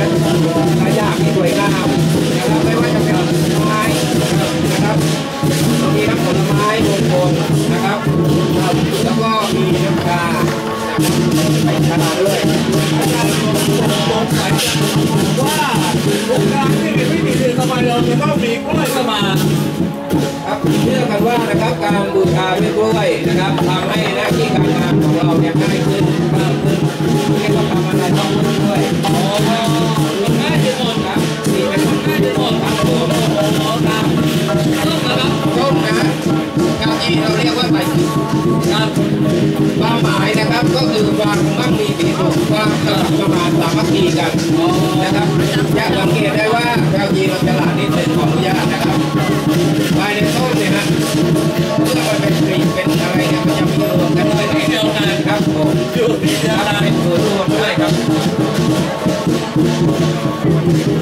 หลายอยางที่สวยงามนะครับไม่ว่าจะเป็นผลไม้นะครับเรามีทั้งผลไม้มงคลนะครับแล้วก็มีน้ำชานะครับไปชาด้วยอาจารย์สงสัยว่าโรงงานที่ไม่มีเดือนทำไมเราจะต้องมีกล้วยเข้ามาครับเชื่อกันว่านะครับการบูชาด้วยกล้วยนะครับทำให้หน้าที่การ ครับความหมายนะครับก็คือความมั่งมีสีสุขความสมัครสมานสามัคคีกันนะครับจะสังเกตได้ว่าชาวจีนเราฉลาดนิดหนึ่งของอนุญาตนะครับภายในต้มเนี่ยฮะเมื่อมันเป็นกรีบเป็นอะไรเนี่ยมันจะมีรวมกันด้วยที่เดียวกันครับผมอยู่ที่เดียวครับกันเป็นตัวรวมด้วยครับ